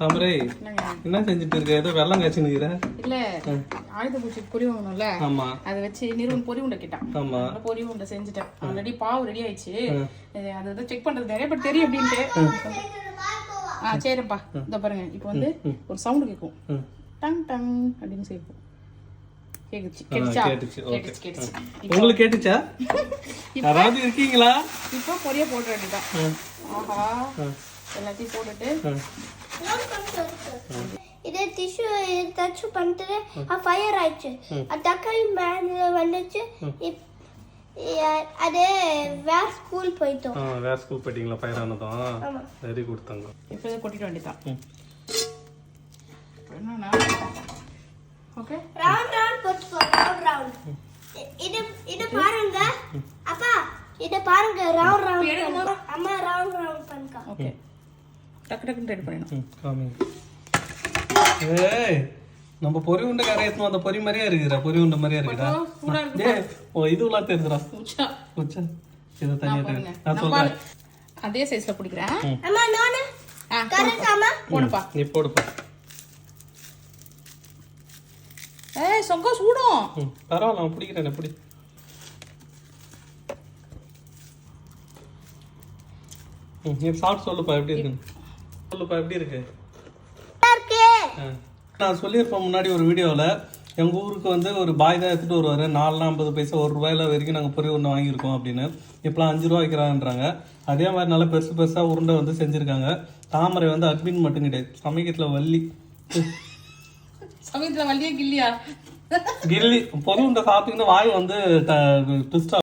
தாமரை என்ன செஞ்சுட்டு இருக்க? ஏதோ வெள்ளம் காய்ச்சி நிக்கிற இல்ல ஆயுத பூச்சி பொரி வாங்கணும்ல? ஆமா. அதை வச்சு நிறுவனம் பொரி உண்டை கேட்டான். ஆமா. பொரி உண்டை செஞ்சுட்டேன். ஆல்ரெடி பாவு ரெடி ஆயிடுச்சு. அது வந்து செக் பண்றது நிறைய பேர் தெரியும் அப்படின்ட்டு. ஆ. சரிப்பா. இந்த பாருங்க. இப்போ வந்து ஒரு சவுண்ட் கேட்கும். டங் டங் அப்படின்னு கேட்கும். உங்களுக்கு கேட்டுச்சா? யாராவது இருக்கீங்களா? இப்போ பொரிய போட்டு வேண்டியதான். ஆஹா. எல்லாத்தையும் போட்டுட்டு இதே டிஷ்யூ டச் பண்ணிட்டு ஃபயர் ஆயிடுச்சு. அது தக்காளி மேல வந்துச்சு. இப்- இ- அது வேற ஸ்கூல் போயிட்டோம். ஆ வேற ஸ்கூல் போயிட்டீங்களா? ஃபயர் ஆனதும். வெரி குட் தங்கம் இப்போ இதை கொட்டிட வேண்டியதான். என்னன்னா ஓகே ரவுண்ட் ரவுண்ட் போட்டுக்கோ. ரவுண்ட் ரவுண்ட் இது இது பாருங்க. அப்பா இது பாருங்க. ரவுண்ட் ரவுண்ட் அம்மா ரவுண்ட் ரவுண்ட் பண்ணுக்கா. ஓகே டக்கு டக்குன்னு ரெடி பண்ணிடணும். காமிங்க ஏய் நம்ம பொரி உண்டை கரையத்தும் அந்த பொரி மாதிரியே இருக்குடா பொரி உண்டை மாதிரியே இருக்குடா ஏய் ஓ இதுவெல்லாம் தெரியுதுடா உச்சா உச்சா இதை தனியாக நான் சொல்றேன். அதே சைஸ்ல பிடிக்கிறேன். அம்மா நானு? ஆ கரெக்ட் அம்மா போடுப்பா. நீ போடுப்பா. ஏய் சொக்கா சூடும். ம் பரவாயில்ல நான் பிடிக்கிறேன் பிடி. ம் நீ சாப்பிட்டு சொல்லுப்பா எப்படி இருக்குன்னு. சொல்லுப்பா எப்படி இருக்கு. நான் சொல்லியிருப்பேன் முன்னாடி ஒரு வீடியோவில் எங்கள் ஊருக்கு வந்து ஒரு பாய் தான் எடுத்துகிட்டு வருவார். நாலுனா ஐம்பது பைசா ஒரு ரூபாயில வரைக்கும் நாங்கள் பொரி உருண்டை வாங்கியிருக்கோம் அப்படின்னு. இப்போலாம் அஞ்சு ரூபா வைக்கிறாங்கன்றாங்க. அதே மாதிரி நல்லா பெருசு பெருசாக உருண்டை வந்து செஞ்சுருக்காங்க. தாமரை வந்து அட்மின் மட்டும் கிடையாது. சமயத்தில் வள்ளி. சமயத்துல வள்ளியே கில்லியா கில்லி பொது உண்டை சாப்பிட்டீங்கன்னா வாய் வந்து ட்விஸ்ட்